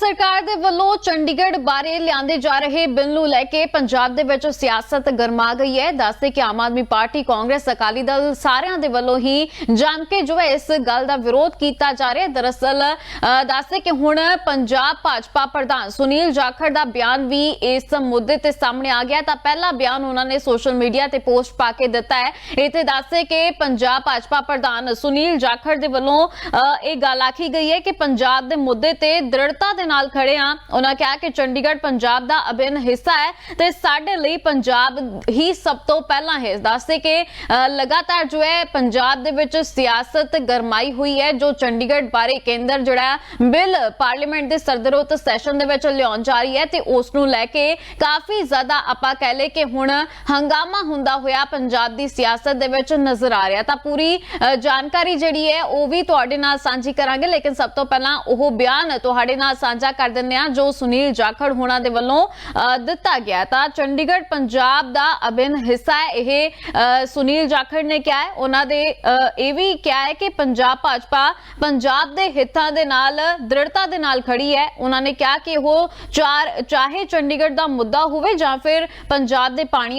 ਸਰਕਾਰ ਦੇ ਵੱਲੋਂ ਚੰਡੀਗੜ੍ਹ ਬਾਰੇ ਲਿਆਂਦੇ ਜਾ ਰਹੇ ਬਿੱਲ ਨੂੰ ਲੈ ਕੇ ਪੰਜਾਬ ਦੇ ਵਿੱਚ ਸਿਆਸਤ ਗਰਮਾ ਗਈ ਹੈ। ਦੱਸਦੇ ਕਿ ਆਮ ਆਦਮੀ ਪਾਰਟੀ ਕਾਂਗਰਸ ਅਕਾਲੀ ਦਲ ਸਾਰਿਆਂ ਦੇ ਵੱਲੋਂ ਹੀ ਜੰਮ ਕੇ ਜੋ ਹੈ ਇਸ ਗੱਲ ਦਾ ਵਿਰੋਧ ਕੀਤਾ ਜਾ ਰਿਹਾ ਹੈ। ਦਰਅਸਲ ਦੱਸਦੇ ਕਿ ਹੁਣ ਪੰਜਾਬ ਭਾਜਪਾ ਪ੍ਰਧਾਨ ਸੁਨੀਲ ਜਾਖੜ ਦਾ ਬਿਆਨ ਵੀ ਇਸ ਮੁੱਦੇ ਤੇ ਸਾਹਮਣੇ ਆ ਗਿਆ। ਤਾਂ ਪਹਿਲਾ ਬਿਆਨ ਉਹਨਾਂ ਨੇ ਸੋਸ਼ਲ ਮੀਡੀਆ ਤੇ ਪੋਸਟ ਪਾ ਕੇ ਦਿੱਤਾ ਹੈ। ਇਹ ਦੱਸਦੇ ਕਿ ਪੰਜਾਬ ਭਾਜਪਾ ਪ੍ਰਧਾਨ ਸੁਨੀਲ ਜਾਖੜ ਦੇ ਵੱਲੋਂ ਅ, ਇਹ ਗੱਲ ਆਖੀ ਗਈ ਹੈ ਕਿ ਪੰਜਾਬ ਦੇ ਮੁੱਦੇ ਤੇ ਦ੍ਰਿੜਤਾ ਦੇ ਨਾਲ ਖੜੇ ਆ। ਉਹਨਾਂ ਕਿਹਾ ਕਿ ਚੰਡੀਗੜ੍ਹ ਪੰਜਾਬ ਦਾ ਅਭਿੰਨ ਹਿੱਸਾ ਹੈ ਤੇ ਸਾਡੇ ਲਈ ਪੰਜਾਬ ਹੀ ਸਭ ਤੋਂ ਪਹਿਲਾਂ ਹੈ ਦੱਸਦੇ ਕਿ ਲਗਾਤਾਰ ਜੋ ਹੈ ਪੰਜਾਬ ਦੇ ਵਿੱਚ ਸਿਆਸਤ ਗਰਮਾਈ ਹੋਈ ਹੈ ਜੋ ਚੰਡੀਗੜ੍ਹ ਬਾਰੇ ਕੇਂਦਰ ਜਿਹੜਾ ਬਿੱਲ ਪਾਰਲੀਮੈਂਟ ਦੇ ਸਰਦਰੋਤ ਸੈਸ਼ਨ ਦੇ ਵਿੱਚ ਲਿਆਉਣ ਜਾ ਰਹੀ ਹੈ ਤੇ ਉਸ ਨੂੰ ਲੈ ਕੇ ਕਾਫੀ ਜ਼ਿਆਦਾ ਆਪਾਂ ਕਹਿ ਲਏ ਕਿ ਹੁਣ ਹੰਗਾਮਾ ਹੁੰਦਾ ਹੋਇਆ ਪੰਜਾਬ ਦੀ ਸਿਆਸਤ ਦੇ ਵਿੱਚ ਨਜ਼ਰ ਆ ਰਿਹਾ। ਤਾਂ ਪੂਰੀ ਅ, ਜਾਣਕਾਰੀ ਜਿਹੜੀ ਹੈ ਉਹ ਵੀ ਤੁਹਾਡੇ ਨਾਲ ਸਾਂਝੀ ਕਰਾਂਗੇ। ਲੇਕਿਨ ਸਭ ਤੋਂ ਪਹਿਲਾਂ ਉਹ ਬਿਆਨ ਤੁਹਾਡੇ ਨਾਲ ਸਾਂਝਾ ਕਰ ਦਿੰਦੇ ਆ ਜੋ ਸੁਨੀਲ ਜਾਖੜ ਹੋਣਾ ਦੇ ਵੱਲੋਂ ਦਿੱਤਾ ਗਿਆ। ਤਾਂ ਚੰਡੀਗੜ੍ਹ ਪੰਜਾਬ ਦਾ ਅਭਿੰਨ ਹਿੱਸਾ ਹੈ। ਇਹ ਸੁਨੀਲ ਜਾਖੜ ਨੇ ਕਿਹਾ ਹੈ। ਉਹਨਾਂ ਦੇ ਅ, ਇਹ ਵੀ ਕਿਹਾ ਹੈ ਕਿ ਪੰਜਾਬ ਭਾਜਪਾ ਪੰਜਾਬ ਦੇ ਹਿੱਤਾਂ ਦੇ ਨਾਲ ਦ੍ਰਿੜਤਾ ਦੇ ਨਾਲ ਖੜੀ ਹੈ। ਉਹਨਾਂ ਨੇ ਕਿਹਾ ਕਿ ਉਹ ਚਾਰ ਚਾਹੇ ਚੰਡੀਗੜ੍ਹ ਦਾ ਮੁੱਦਾ ਹੋਵੇ ਜਾਂ ਫਿਰ ਪੰਜਾਬ ਦੇ ਪਾਣੀ